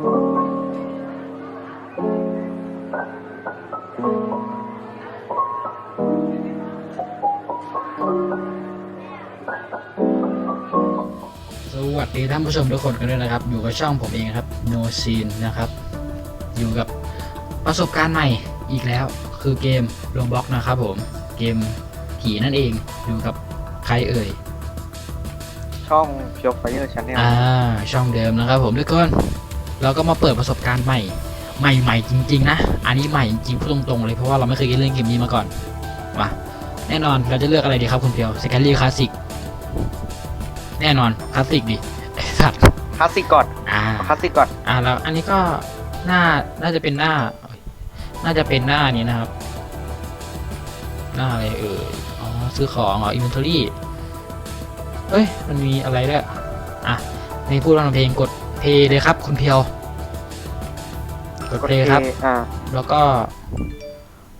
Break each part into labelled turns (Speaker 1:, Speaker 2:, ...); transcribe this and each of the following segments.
Speaker 1: สวัสดีท่านผู้ชมทุกคนกันด้วยนะครับ อยู่กับช่องผมเองครับ No Scene นะครับ อยู่กับประสบการณ์ใหม่อีกแล้วคือเกมลงบล็อกนะครับผมเกมผีนั่นเองอยู่กับใครเอ่ย
Speaker 2: ช่องเพียวไฟเออร์ชันแนล
Speaker 1: อ่า ช่องเดิมนะครับผมทุกคน เราก็มาเปิดประสบการณ์ใหม่ ใหม่ๆจริงๆนะ อันนี้ใหม่จริงๆพูดตรงๆเลยเพราะว่าเราไม่เคยเล่นเกมนี้มาก่อนมาแน่นอนเราจะเลือกอะไรดีครับคุณเพียวสแกลลี่คลาสสิกแน่นอนคลาสสิกดิไอ้สัตว์
Speaker 2: คลาสสิกก่อน
Speaker 1: อ่า
Speaker 2: คลาสสิกก่อน
Speaker 1: อ่าแล้วอันนี้ก็หน้าน่าจะเป็นหน้า น่าจะเป็นหน้านี้นะครับ หน้าอะไรเอ่ยอ๋อซื้อของอ๋ออินเวนทอรี่เอ้ยมันมีอะไรด้วยอะในพูดร้องเพลงกดเพลย์เลยครับคุณเพียว กด
Speaker 2: กด
Speaker 1: เพลย์ครับ
Speaker 2: A อ่า
Speaker 1: แล้วก็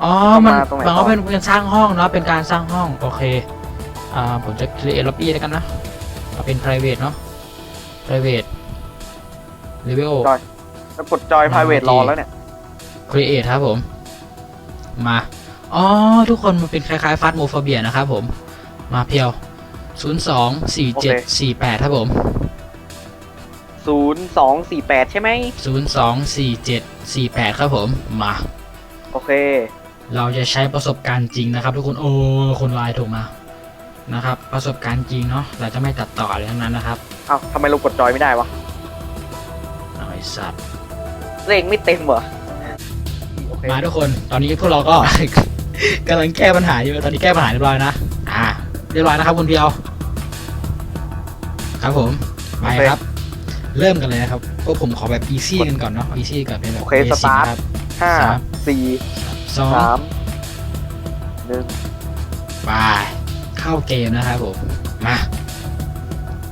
Speaker 1: อ๋อ
Speaker 2: เข้า
Speaker 1: มัน
Speaker 2: มาตรงไหน
Speaker 1: มันก็
Speaker 2: ต่อ
Speaker 1: เป็นเป็นสร้างห้องเนาะ เป็นการสร้างห้อง โอเค อ่า ผมจะ create lobby แล้วกันนะเอาเป็น private เนาะ private level
Speaker 2: แล้วกดจอย private รอแล้วเนี่ย
Speaker 1: create ครับผม มา อ๋อ ทุกคนมันเป็นคล้ายๆฟาสโมฟเบียนะครับผม มาเพียว 02 47 48ครับผม
Speaker 2: 0248ใช่ไหม
Speaker 1: 02 47 48ครับผมมา
Speaker 2: โอเค
Speaker 1: เราจะใช้ประสบการณ์จริงนะครับ ทุกคนโอ้คนไลน์ถูกมานะครับ ประสบการณ์จริงเนาะเราจะไม่ตัดต่ออะไรทั้งนั้นนะครับ
Speaker 2: เอ้าทำไมเรากดจอยไม่ได้วะ
Speaker 1: เอาไอ้สัตว์
Speaker 2: เลขไม่เต็มเหรอโอเค
Speaker 1: มาทุกคนตอนนี้พวกเราก็ กำลังแก้ปัญหาอยู่ตอนนี้แก้ปัญหาเรียบร้อยนะอ่าเรียบร้อยนะครับคุณเพียว ครับผมไปครับ เริ่มกันเลยนะครับพวกผมขอแบบ easy กันก่อนเนาะ easy ก่อนเป็นแบบ
Speaker 2: โอเค
Speaker 1: basic
Speaker 2: สตาร์ท
Speaker 1: นะครับ
Speaker 2: ห้า
Speaker 1: สาม
Speaker 2: สี่
Speaker 1: สอง
Speaker 2: สามหนึ่ง
Speaker 1: ไปเข้าเกมนะครับผม มา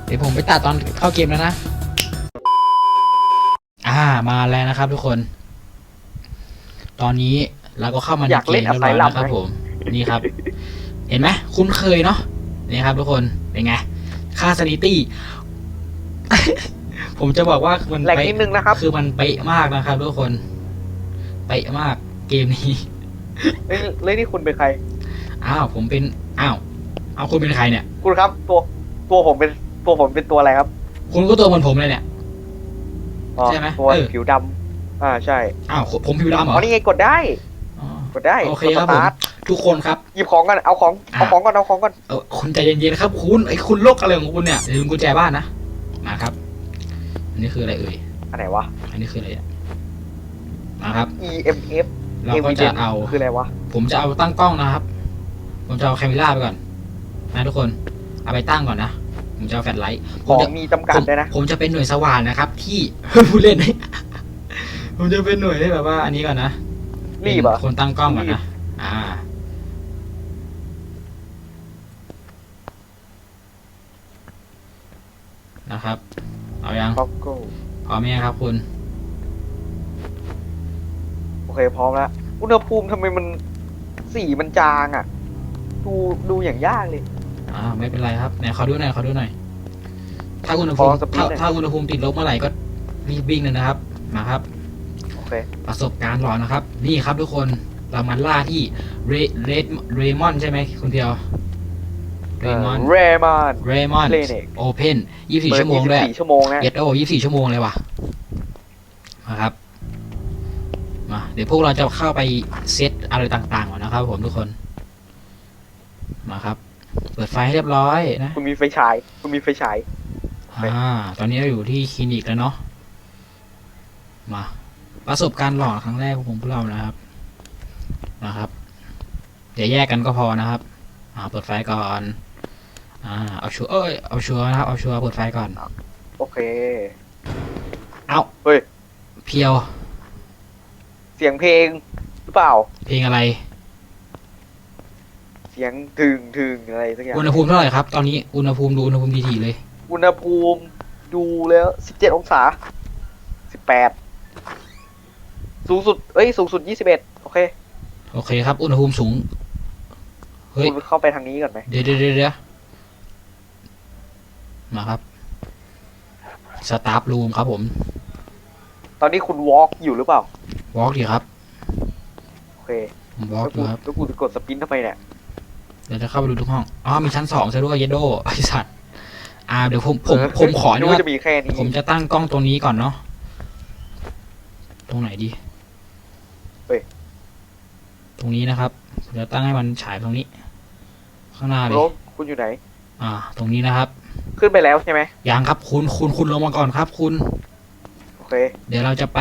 Speaker 1: เดี๋ยวผมไปตัดตอนเข้าเกมแล้วนะ อ่ามาแล้วนะครับทุกคน ตอนนี้เราก็เข้ามาใน
Speaker 2: อยาก
Speaker 1: เกม
Speaker 2: เล่น
Speaker 1: เรียบร้อย
Speaker 2: Asylum
Speaker 1: แล้วครับ
Speaker 2: ไหม
Speaker 1: ผม นี่ครับ เห็นไหมคุ้นเคยเนาะนี่ครับทุกคน เป็นไง ค่าสถิติ ผมจะบอกว่ามัน
Speaker 2: แหลก
Speaker 1: เป๊ะ
Speaker 2: นิดนึงนะครับ
Speaker 1: คือมันเป๊ะมากนะครับทุกคน เป๊ะมากเกมนี้
Speaker 2: เอ้ยเลยนี่คุณเป็นใคร
Speaker 1: อ้าวผมเป็น อ้าว เอาคุณเป็นใครเนี่ย
Speaker 2: คุณครับ ตัวตัวผมเป็นตัวผมเป็นตัวอะไรครับ
Speaker 1: คุณก็ตัวเหมือนผมเลยเนี่ย
Speaker 2: อ๋อ
Speaker 1: ใช่ไหม
Speaker 2: ตัว
Speaker 1: เออ
Speaker 2: ผิวดำอ่าใช่
Speaker 1: อ้าวผมผิวดำเหร
Speaker 2: อ๋
Speaker 1: อ
Speaker 2: อนี่ไงกดได้
Speaker 1: อ๋อ
Speaker 2: กดได้
Speaker 1: โอเค
Speaker 2: กด
Speaker 1: ครับ
Speaker 2: ส
Speaker 1: ผม
Speaker 2: ตาร์ท
Speaker 1: ทุกคนครับ
Speaker 2: หยิบของก่อนเอาของเอา
Speaker 1: อะ
Speaker 2: ของก่อนเอาของก่อน
Speaker 1: เออคุณใจเย็นๆครับ คุณไอ้คุณโลกอะไรของคุณเนี่ยอย่าลืมกุญแจบ้านนะมาครับอั นนี้คืออะไรเอ่ย
Speaker 2: อันไหนวะ
Speaker 1: อันนี้คืออะไรอะมาครับ
Speaker 2: EMF
Speaker 1: เราก็จะเอา
Speaker 2: คืออะไรวะ
Speaker 1: ผมจะเอาตั้งกล้องนะครับ ผมจะเอาแคม e ราไปก่อน นะทุกคน เอาไปตั้งก่อนนะ ผมจะเอาแฟลชไลท์ผ
Speaker 2: ข
Speaker 1: ม
Speaker 2: อง
Speaker 1: จะ
Speaker 2: มีจำกัดด้วยนะ
Speaker 1: ผมจะเป็นหน่วยสว่านนะครับ ที่ ผู้เล่น ผมจะเป็นหน่วยที่แบบว่า อันนี้ก่อนนะ
Speaker 2: รีบเหรอ
Speaker 1: เป็นคนตั้งกล้องก่อน
Speaker 2: รี
Speaker 1: นะ
Speaker 2: บ
Speaker 1: อ่า นะครับ เอายัง
Speaker 2: ท็อกโก้
Speaker 1: พร้อมไหมครับคุณ
Speaker 2: โอเคพร้อมแล้วอุณหภูมิทำไมมันสีมันจางอะ ดูดูอย่างยากเลย
Speaker 1: อ่าไม่เป็นไรครับไหนขอดูหน่อยขอดูหน่อยถ้าอุณหภูมิ
Speaker 2: ขอสปีด
Speaker 1: ถ้า
Speaker 2: หน่อย
Speaker 1: ถ้าอุณหภูมิติดลบเมื่อไหร่ก็รีบวิ่งเลยนะครับมาครับ
Speaker 2: โอเค
Speaker 1: ประสบการณ์หลอนนะครับ นี่ครับทุกคนเรามาล่าที่เรเรเรมอนใช่ไหมคุณเพียว เรมอน
Speaker 2: เรมอน
Speaker 1: เรมอน
Speaker 2: Clinic
Speaker 1: โอเพนยี่สิบสี่ชั่วโมงด้วย
Speaker 2: 24ชั่วโมงนะ
Speaker 1: เย็ดโอ้ยี่สิบสี่ชั่วโมงเลยว่ะ มาครับ มา เดี๋ยวพวกเราจะเข้าไปเซตอะไรต่างๆก่อนนะครับผมทุกคน มาครับ เปิดไฟให้เรียบร้อยนะ
Speaker 2: คุณมีไฟฉาย คุณมีไฟฉาย
Speaker 1: อ่า ตอนนี้เราอยู่ที่คลินิกแล้วเนาะ มา ประสบการณ์หลอนครั้งแรกของพวกเรานะครับ นะครับอย่าแยกกันก็พอนะครับ อ่า เปิดไฟก่อน อ่าเอาชัวร์เอ้ยเอาชัวร์นะครับเอาชัวร์เปิดไฟก่อน
Speaker 2: โอเค
Speaker 1: เอา
Speaker 2: เฮ้ย
Speaker 1: เพียว
Speaker 2: เสียงเพลงหรือเปล่า
Speaker 1: เพลงอะไร
Speaker 2: เสียงถึงถึงอะไรสักอย่าง
Speaker 1: อุณหภูมิเท่าไหร่ครับ ตอนนี้อุณหภูมิดูอุณหภูมิทีๆเลย
Speaker 2: อุณหภูมิดูแล้ว17องศา18สูงสุด เอ้ย สูงสุด21โอเค
Speaker 1: โอเคครับ อุณหภูมิสูง เฮ้ย
Speaker 2: คุณเข้าไปทางนี้ก่อนไหม
Speaker 1: เดี๋ยวเดี๋ยวเดี๋ยว เดี๋ยวมาครับสตาฟรูมครับผม
Speaker 2: ตอนนี้คุณวอล์กอยู่หรือเปล่าว
Speaker 1: อล์กดีครับ
Speaker 2: โอเค
Speaker 1: ผมวอล์ก
Speaker 2: แล้ว
Speaker 1: อ
Speaker 2: กู
Speaker 1: ยู่ครับ
Speaker 2: แล้วกูจะกดสปินทำไมเนี่ย
Speaker 1: เดี๋ยวจะเข้าไปดูทุกห้องอ๋อมีชั้นสองซะด้วยเยดโดไอสัตว์อ่าเดี๋ยวผมผม
Speaker 2: เออ
Speaker 1: ผมขอ
Speaker 2: นึ
Speaker 1: เนี่
Speaker 2: ก
Speaker 1: ย
Speaker 2: ว่าจะมีแค่นี้
Speaker 1: ผมจะตั้งกล้องตรงนี้ก่อนเนาะตรงไหนดีตรงนี้นะครับผมจะตั้งให้มันฉายตรงนี้ ข้างหน้าเลย
Speaker 2: โรสคุณอยู่ไหน
Speaker 1: อ่า ตรงนี้นะครับ
Speaker 2: ขึ้นไปแล้วใช่ไหม
Speaker 1: ยังครับคุณคุณคุณลงมาก่อนครับ คุณ
Speaker 2: โอเค
Speaker 1: เดี๋ยวเราจะไป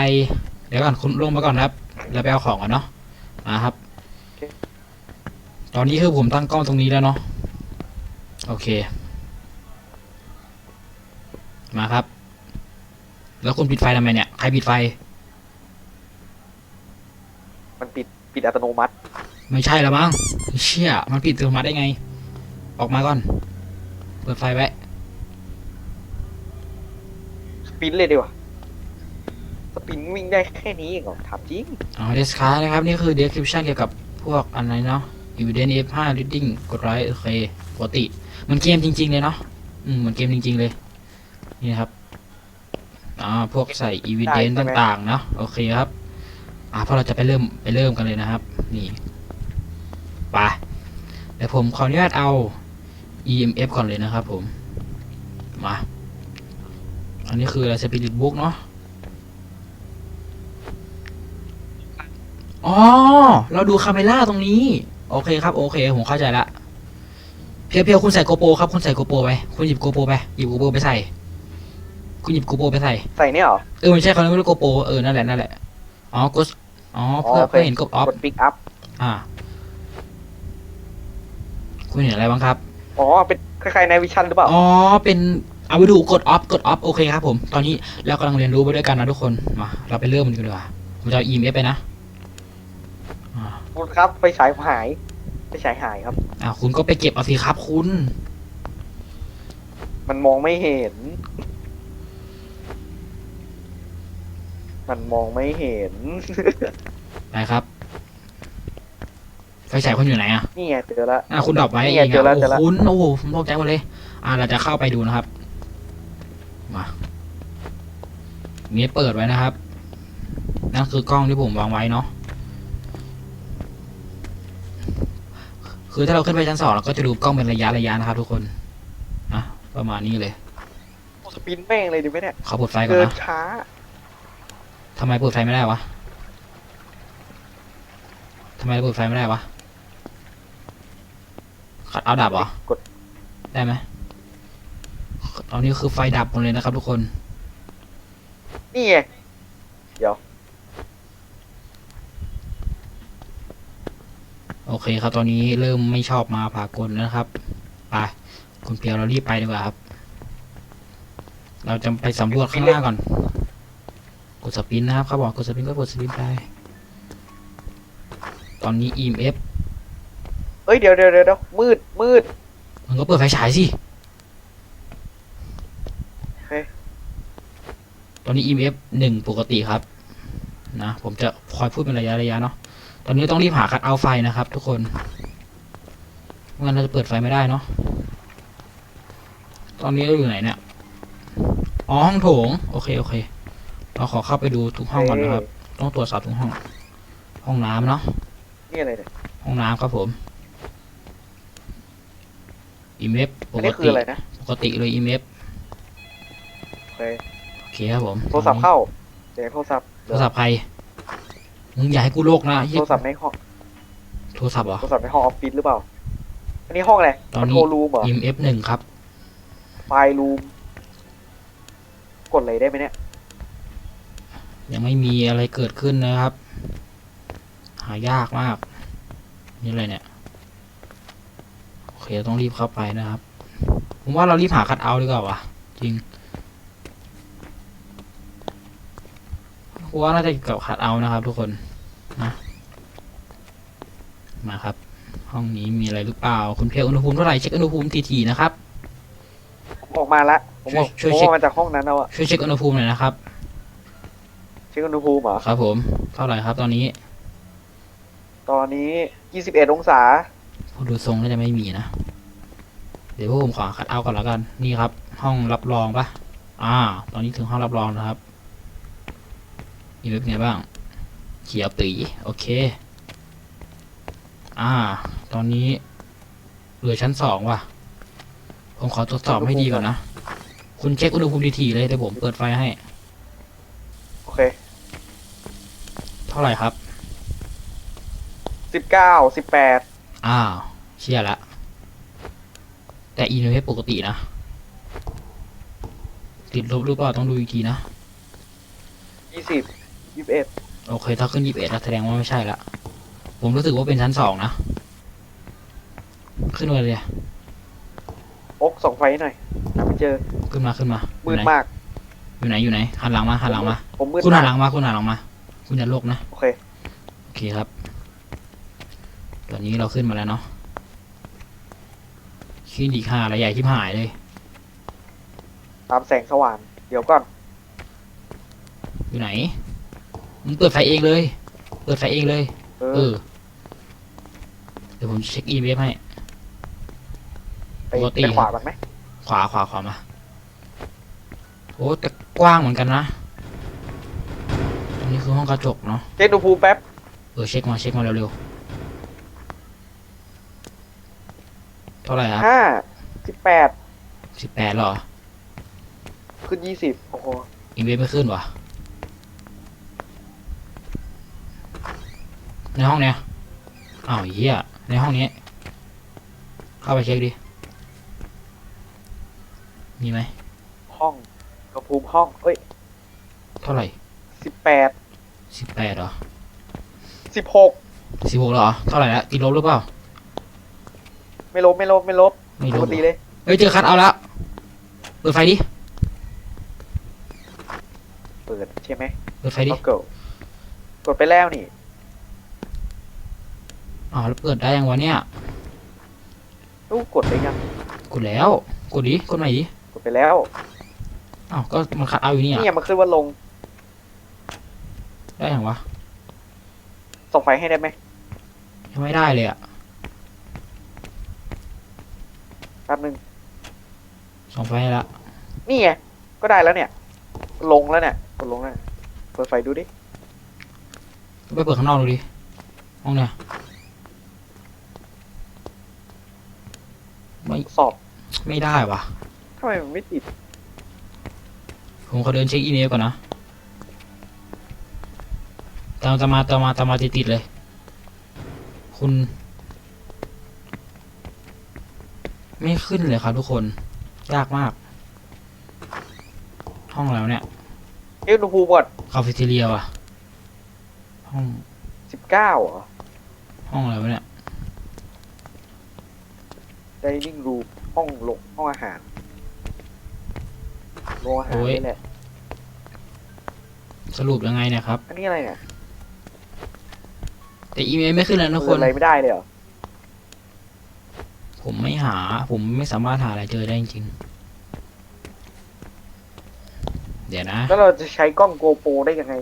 Speaker 1: เดี๋ยวก่อนคุณลงมาก่อนครับ เราไปเอาของก่อนเนาะนะครับ ตอนนี้คือผมตั้งกล้องตรงนี้แล้วเนาะโอเค มาครับ แล้วคุณปิดไฟทำไมเนี่ยใครปิดไฟ
Speaker 2: มันปิดปิดอัตโนมัติ
Speaker 1: ไม่ใช่แล้วมั้งเชี่ยมันปิดอัตโนมัติได้ไง ออกมาก่อน เปิดไฟไว้
Speaker 2: สปินเลยดีกว่าสปินวิ่งได้แค่นี้เองเหรอถามจริง
Speaker 1: อ๋อเดสคานะครับ นี่คือ description เกี่ยวกับพวกอะไรเนาะ evidence f5 reading กดไลค์โอเคปกติ มันเกมจริง ๆ เลยเนาะอืมเหมือนเกมจริง ๆ เลย นี่นะครับอ่าพวกใส่ evidence
Speaker 2: ได้ใช่ไหม
Speaker 1: ต่าง ๆ เนาะโอเคครับ อ่าพอเราจะไปเริ่มไปเริ่มกันเลยนะครับ นี่ไปเดี๋ยวผมขออนุญาตเอา EMF ก่อนเลยนะครับผม มา อันนี้คืออะไร Spirit Book เนาะอ๋อ เราดูคาเมล่าตรงนี้ โอเคครับ โอเค ผมเข้าใจละ เพียวเพียวคุณใส่โกโปรครับ คุณใส่โกโปรไป คุณหยิบโกโปรไป หยิบโกโปรไปใส่ คุณหยิบโกโปรไปใส่
Speaker 2: ใส่เนี่ยเหรอ
Speaker 1: เออไม่ใช่เขาเรียกว่าโกโปรเออ นั่นแหละ นั่นแหละ อ๋อกดอ๋อ เพื่อ
Speaker 2: อ๋อโอเค
Speaker 1: เพื่อเห็นกบออฟ
Speaker 2: กดปิกอัพ
Speaker 1: อ่า คุณเห็นอะไรบ้างครับ
Speaker 2: อ๋อ เป็นคล้ายๆในวิชั่นหรือเปล่า
Speaker 1: อ๋อ เป็น เอาไปดูกดออฟกดออฟโอเคครับผม ตอนนี้เรากำลังเรียนรู้ไปด้วยกันนะทุกคน มา เราไปเริ่มกันดีกว่าผมจะเอา EMF ไปนะอ่า
Speaker 2: คุณครับไปฉายหายไปฉายหายครับ
Speaker 1: อ่าคุณก็ไปเก็บเอาสิครับคุณ
Speaker 2: มันมองไม่เห็น มันมองไม่เห็น
Speaker 1: ไปครับ ไฟฉายคุณอยู่ไหนอะ
Speaker 2: นี่ไงเจอแล้ว
Speaker 1: อ่าคุณดรอปไว้
Speaker 2: นี่
Speaker 1: เอ
Speaker 2: ไง
Speaker 1: ง
Speaker 2: เจอแล้
Speaker 1: อะ
Speaker 2: วเจอแล้ว
Speaker 1: โอ้คุณโอ้โหผมตกใจหมดเลย อ่าเราจะเข้าไปดูนะครับ มามีเปิดไว้นะครับ นั่นคือกล้องที่ผมวางไว้เนาะ คือถ้าเราขึ้นไปชั้นสองเราก็จะดูกล้องเป็นระยะระยะนะครับ ทุกคนนะประมาณนี้เลย
Speaker 2: สปินแม่งเลยดีไหมเนี่ย
Speaker 1: ขอเปิดไฟก่อน
Speaker 2: เดิน
Speaker 1: นะ
Speaker 2: ช้า
Speaker 1: ทำไมเปิดไฟไม่ได้วะทำไมเปิดไฟไม่ได้วะขัดเอาดับเหรอ
Speaker 2: กด
Speaker 1: ได้ไหม ตอนนี้คือไฟดับหมดเลยนะครับทุกคน
Speaker 2: นี่ไง
Speaker 1: โอเคครับ ตอนนี้เริ่มไม่ชอบมาพากลแล้วนะครับ ไป คุณเปียวเรารีบไปดีกว่าครับ เราจะไปสำรวจข้างล่างก่อน กดสปินนะครับเขาบอกกดสปินก็กดสปินไป ตอนนี้ EMF
Speaker 2: เอ้ยเดี๋ยวเดี๋ยวเดี๋ยวมืดมืด
Speaker 1: มันก็เปิดไฟฉายสิ
Speaker 2: เฮ้ย
Speaker 1: ต อนนี้ EMF หนึ่งปกติครับนะผมจะคอยพูดเป็นระยะระยะเนาะตอนนี้ต้องรีบหาคัดเอาท์ไฟนะครับ ทุกคนไม่งั้นเราจะเปิดไฟไม่ได้เนาะตอนนี้เราอยู่ไหนเนี่ยอ๋อห้องโถง โอเคโอเค เราขอเข้าไปดูทุกห้องก่อนนะครับ ต้องตรวจสอบทุกห้อง ห้องน้ำเนาะ
Speaker 2: นี่อะไรเนี่ย
Speaker 1: ห้องน้ำครับผม EMF ป
Speaker 2: อัน
Speaker 1: ก
Speaker 2: นี้คือ
Speaker 1: ติ
Speaker 2: อะไรนะ
Speaker 1: ปกติเลย EMF
Speaker 2: โอเค
Speaker 1: โอเคครับผม
Speaker 2: โทรศัพท์เข้าเสียงโทรศัพท์
Speaker 1: โทรศัพท์ใครมึงอย่าให้กูโลกนะเหี้ย
Speaker 2: โทรศัพท์ในห้อง
Speaker 1: โทรศัพท์เหรอ
Speaker 2: โทรศัพท์ในห้องออฟฟิศหรือเปล่า อันนี้ห้องอะไร
Speaker 1: ตอนนี้
Speaker 2: โทรรูมเหรอ
Speaker 1: EMF หนึ่งครับ
Speaker 2: ไฟรูม กดอะไรได้ไหมเนี่ย
Speaker 1: ยังไม่มีอะไรเกิดขึ้นนะครับ หายากมาก นี่อะไรเนี่ย โอเคต้องรีบเข้าไปนะครับ ผมว่าเรารีบหาคัดเอาท์ดีกว่าวะจริง ผมว่าน่าจะเกี่ยวกับคัดเอาท์นะครับ ทุกคนนะมาครับ ห้องนี้มีอะไรหรือเปล่า คุณเพียอุณหภูมิเท่าไหร่เช็คอุณหภูมิทีๆนะครับ
Speaker 2: ผมออกมาละผมออก
Speaker 1: ช่วย
Speaker 2: ผม
Speaker 1: ช่วย
Speaker 2: ออกมาจากห้องนั้นแล้วอะ
Speaker 1: ช่วยเช็คอุณหภูมิหน่อยนะครับ
Speaker 2: เช็คอุณหภูมิเหรอ
Speaker 1: ครับ ผม เท่าไหร่ครับตอนนี้
Speaker 2: ตอนนี้ 21 องศา
Speaker 1: ผมดูทรงน่าจะไม่มีนะ เดี๋ยวพวกผมขอคัดเอาท์ก่อนแล้วกัน นี่ครับ ห้องรับรองปะอ่า ตอนนี้ถึงห้องรับรองนะครับ อีเว็บเป็นไงบ้าง เขียวปีโอเค อ่า ตอนนี้เหลือชั้นสองว่ะ ผมขอตรวจสอบให้ดีก่อนนะ คุณเช็คอุณหภูมิทีๆเลยเดี๋ยวผมเปิดไฟให้
Speaker 2: โอเค
Speaker 1: เท่าไหร่ครับ
Speaker 2: สิบเก้า สิบแปด
Speaker 1: อ้าว เชียละ แต่อีเว็บปกตินะ ติดลบหรือเปล่าต้องดูอีกทีนะ
Speaker 2: ยี่สิบ ยี่สิบเอ็ด
Speaker 1: โอเค ถ้าขึ้นยี่สิบเอ็ดแสดงว่าไม่ใช่ละ ผมรู้สึกว่าเป็นชั้นสองนะ ขึ้นมาเลย
Speaker 2: โอ๊กส่องไฟหน่อยหาไม่เจอ
Speaker 1: ขึ้นมาขึ้นมา
Speaker 2: มื
Speaker 1: อ
Speaker 2: ด
Speaker 1: ยู่ไหน
Speaker 2: มาก
Speaker 1: อยู่ไหนอยู่ไหนหันหลังมาหันหลังมา
Speaker 2: ผมมืด
Speaker 1: คุณหั
Speaker 2: มานก
Speaker 1: หลังมาคุณหันหลังมา คุณอย่าโลกนะ
Speaker 2: โอเค
Speaker 1: โอเคครับ ตอนนี้เราขึ้นมาแล้วเนาะขึ้นอีกห้าระใหญ่ที่หายเลย
Speaker 2: ตามแสงสว่าง เดี๋ยวก่อน
Speaker 1: อยู่ไหน มึงเปิดไฟเองเลย เปิดไฟเองเลย
Speaker 2: เอ
Speaker 1: เอ
Speaker 2: อ
Speaker 1: อ เดี๋ยวผมเช็คอีเวฟให้
Speaker 2: ไป
Speaker 1: ปกติ
Speaker 2: ไปขวาบ้างไหม
Speaker 1: ขวาขวาขวามา โอ้แต่กว้างเหมือนกันนะอันนี้คือห้องกระจกเนาะ
Speaker 2: เช็คอุณหภูมิแป๊บ
Speaker 1: เออเช็คมาเช็คมาเร็วๆ เท่าไหร่ครับ
Speaker 2: ห้า สิบแปด
Speaker 1: สิบแปดหรอ
Speaker 2: ขึ้นยี่สิบโอ้โห
Speaker 1: อีเวฟไม่ขึ้นวะ ในห้องเนี้ยอ้าวเหี้ยในห้องนี้ เข้าไปเช็คดิ มีไหม
Speaker 2: ห้องอุณหภูมิห้อง เอ้ย
Speaker 1: เท่าไหร่
Speaker 2: สิบแปด
Speaker 1: สิบแปดเหรอ
Speaker 2: สิบหก
Speaker 1: สิบหกเหรอ เท่าไหร่ละกินลบหรือเปล่า
Speaker 2: ไม่ลบไม่ลบไม่ลบ
Speaker 1: ไม่
Speaker 2: ป
Speaker 1: ล
Speaker 2: ก
Speaker 1: บ
Speaker 2: ติ
Speaker 1: เหรอ
Speaker 2: เลย
Speaker 1: เฮ้ยเจอคัดเอาแล้วเปิดไฟดิ
Speaker 2: เปิดใช่ไหม
Speaker 1: เปิดไฟดิ
Speaker 2: ก็เกิดกดไปแล้วนี่
Speaker 1: อ๋อแล้วเปิดได้ยังวะเนี่ย
Speaker 2: ตู้กดไปยัง
Speaker 1: กดแล้ว กดดิกดใหม่ดิ
Speaker 2: กดไปแล้ว
Speaker 1: อ้าวก็มันคัดเอาอยู่นี่อะ
Speaker 2: นี่มันขึ้นว่าลง
Speaker 1: ได้ยังวะ
Speaker 2: ส่องไฟให้ได้ไหม
Speaker 1: ยังไม่ได้เลยอะ
Speaker 2: แป๊บนึง
Speaker 1: ส่องไฟให้ละ
Speaker 2: นี่ไงก็ได้แล้วเนี่ย ลงแล้วเนี่ยกดลงแล้วเนี่ยเปิดไฟดูดิ
Speaker 1: ไปเปิดข้างนอกดูดิห้องเนี่ย ไม่
Speaker 2: สอบ
Speaker 1: ไม่ได้วะ
Speaker 2: ทำไมมันไม่ติด
Speaker 1: ผมขอเดินเช็คอีเมลก่อนนะตามตามมาตามมาตามมาติดๆเลย คุณ ไม่ขึ้นเลยครับทุกคน ยากมาก ห้องแล้วเนี่ย
Speaker 2: เอ๊ะอุณหภูมิก่อน
Speaker 1: คาเฟ่เทเรียว่ะ ห้อง
Speaker 2: สิบเก้าเหรอ
Speaker 1: ห้องอะไรวะเนี่ย
Speaker 2: dining room ห้องลงห้องอาหารโรงอาหาร
Speaker 1: โอ้ย
Speaker 2: นี่แหละ
Speaker 1: สรุปยังไงเนี่ยครับ
Speaker 2: อันนี้อะไรเนี่ย
Speaker 1: แต่อีเมลไม่ขึ้นแล้วนะทุกค
Speaker 2: เปิด
Speaker 1: น
Speaker 2: อะไรไม่ได้เลยเหรอ
Speaker 1: ผมไม่หา ผมไม่สามารถหาอะไรเจอได้จริงๆเดี๋ยวนะ
Speaker 2: แล้วเราจะใช้กล้องโกโปรได้ยังไง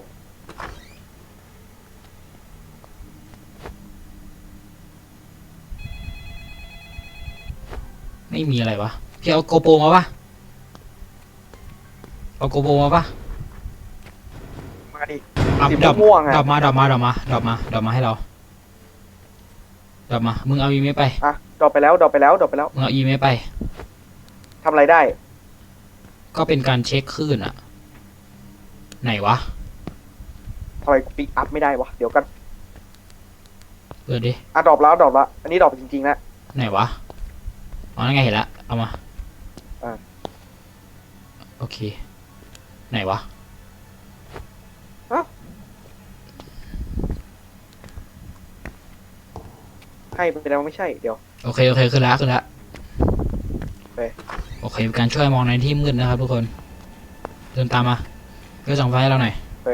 Speaker 1: ไม่มีอะไรวะพี่เอาโกโปรมาปะเอาโกโปรมาปะ
Speaker 2: มาดิ
Speaker 1: เอา
Speaker 2: สี
Speaker 1: ดรอป
Speaker 2: ม่วงๆอะ
Speaker 1: ดรอปมาดรอปมาดรอปมาดรอปมาดรอปมาให้เราดรอปมา มึงเอาอีเมลไป
Speaker 2: อะดรอปไปแล้วดรอปไปแล้วดรอปไปแล้ว
Speaker 1: มึงเอาอีเมลไป
Speaker 2: ทำอะไรได้
Speaker 1: ก็เป็นการเช็คคลื่นอะไหนวะ
Speaker 2: ทำไมปิกอัพไม่ได้วะ เดี๋ยวกัน
Speaker 1: เปิดดิ
Speaker 2: อะดรอปแล้วดรอปแล้วอันนี้ดรอปจริงๆนะ
Speaker 1: ไหนวะ อ๋อนั่นไงเห็นละ เอามา
Speaker 2: อะ
Speaker 1: โอเค ไหนวะ
Speaker 2: ให้ไปแล้วไม่ใช่เดี๋ยว
Speaker 1: โอเค โอเคขึ้นละขึ้นละ
Speaker 2: โอเค
Speaker 1: โอเคเป็นการช่วยมองในที่มืดนะครับทุกคน เดินตามมาเพื่อส่องไฟให้เราหน่อย
Speaker 2: โอเค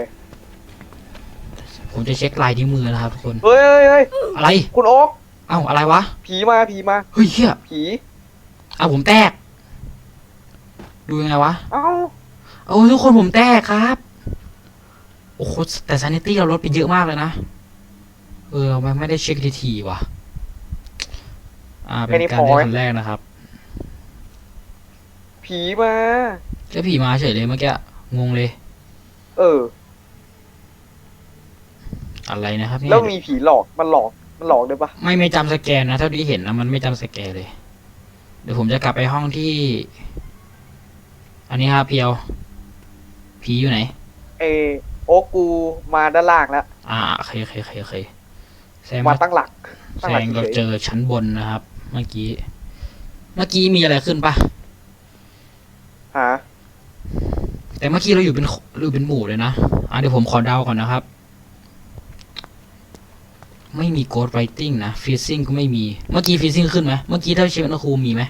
Speaker 1: ผมจะเช็คลายที่วมือนะครับทุกคน
Speaker 2: เฮ้ยเฮ้ยเฮ้ย
Speaker 1: อะไร
Speaker 2: คุณโอ๊ก
Speaker 1: เอ้าอะไรวะ
Speaker 2: ผีมาผีมา
Speaker 1: เฮ้ยเฮีย
Speaker 2: ผี
Speaker 1: เอาผมแตก ดูยังไงวะ
Speaker 2: เอ้า
Speaker 1: โอ้ยทุกคนผมแตกครับ โอ้โหแต่ซานิตี้เราลดไปเยอะมากเลยนะ เออมันไม่ได้เช็คทีทีๆว่ะ อ่า เป็นการเล่นครั้งแรกนะครับ
Speaker 2: ผีมา
Speaker 1: แค่ผีมาเฉยเลยเมื่อกี้ งงเลย
Speaker 2: เออ
Speaker 1: อะไรนะครับเนี่ย
Speaker 2: แล้วมีผีหลอก มันหลอก มันหลอกด้วยปะ
Speaker 1: ไม่ไม่จำสแกนนะ เท่าที่เห็นนะ มันไม่จำสแกนเลย เดี๋ยวผมจะกลับไปห้องที่ อันนี้ครับเพียว ผีอยู่ไหน
Speaker 2: เอโอ้กูมาด้านล่างแล้ว
Speaker 1: อ่าโอเคโอเคโอเคโอเคแซม
Speaker 2: มาตั้งหลัก
Speaker 1: แซ
Speaker 2: ตั้งหลัก
Speaker 1: งเรา
Speaker 2: เฉ
Speaker 1: เจ
Speaker 2: ย
Speaker 1: อชั้นบนนะครับ เมื่อกี้ เมื่อกี้มีอะไรขึ้นปะ
Speaker 2: หา
Speaker 1: แต่เมื่อกี้เราอยู่เป็นเราอยู่เป็นหมู่เลยนะ อะเดี๋ยวผมขอเดาก่อนนะครับ ไม่มีโกดไรติ้งนะฟิซซิ่งก็ไม่มี เมื่อกี้ฟิซซิ่งขึ้นไหมเมื่อกี้เท่าเชฟนคูมีไหม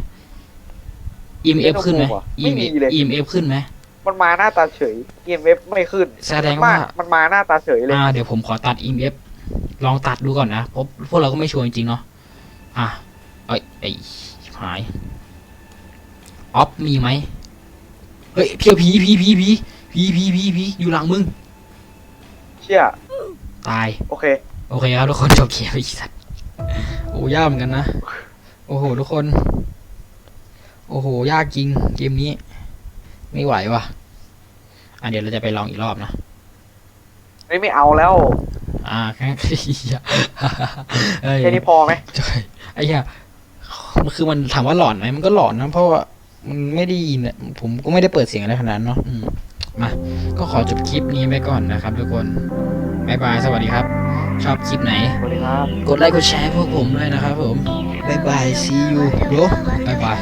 Speaker 1: อีเอฟขึ้นไหม
Speaker 2: อิมเอ
Speaker 1: ฟขึ้นไหม
Speaker 2: มันมาหน้าตาเฉยอีเอฟไม่ขึ้น
Speaker 1: แสดงว่า
Speaker 2: มันมาหน้าตาเฉยเลย
Speaker 1: อ่าเดี๋ยวผมขอตัดอีเอฟลองตัดดูก่อนนะพบพวกเราก็ไม่ชัวร์จริงเนาะอะเอ้ยไอ้หายออฟมีไหมเฮ้ยเพียวผีผีผีผีผีผีผีอยู่หลังมึง
Speaker 2: เชี่ย
Speaker 1: ตาย
Speaker 2: โอเค
Speaker 1: โอเคครับทุกคนจบเกมไปอีกสักโอ้ยากเหมือนกันนะ โอ้โหทุกคน โอ้โห ยากจริงเกมนี้ ไม่ไหวว่ะอะเดี๋ยวเราจะไปลองอีกรอบนะ
Speaker 2: ไม่ไม่เอาแล้ว
Speaker 1: อ่าแค่เอ้ย
Speaker 2: แค่นี้พอไหม
Speaker 1: ใช่ไอ้เหี้ยมันคือมันถามว่าหลอนไหมมันก็หลอนนะเพราะว่ามันไม่ได้ยินอะผมก็ไม่ได้เปิดเสียงอะไรขนาดนั้นเนาะอืมมา ก็ขอจบคลิปนี้ไปก่อนนะครับทุกคนบายบาย สวัสดีครับ ชอบคลิปไหน
Speaker 2: สวัสดีครับ
Speaker 1: กดไลค์กดแชร์พวกผมด้วยนะครับผมบายบาย see you bro บายบาย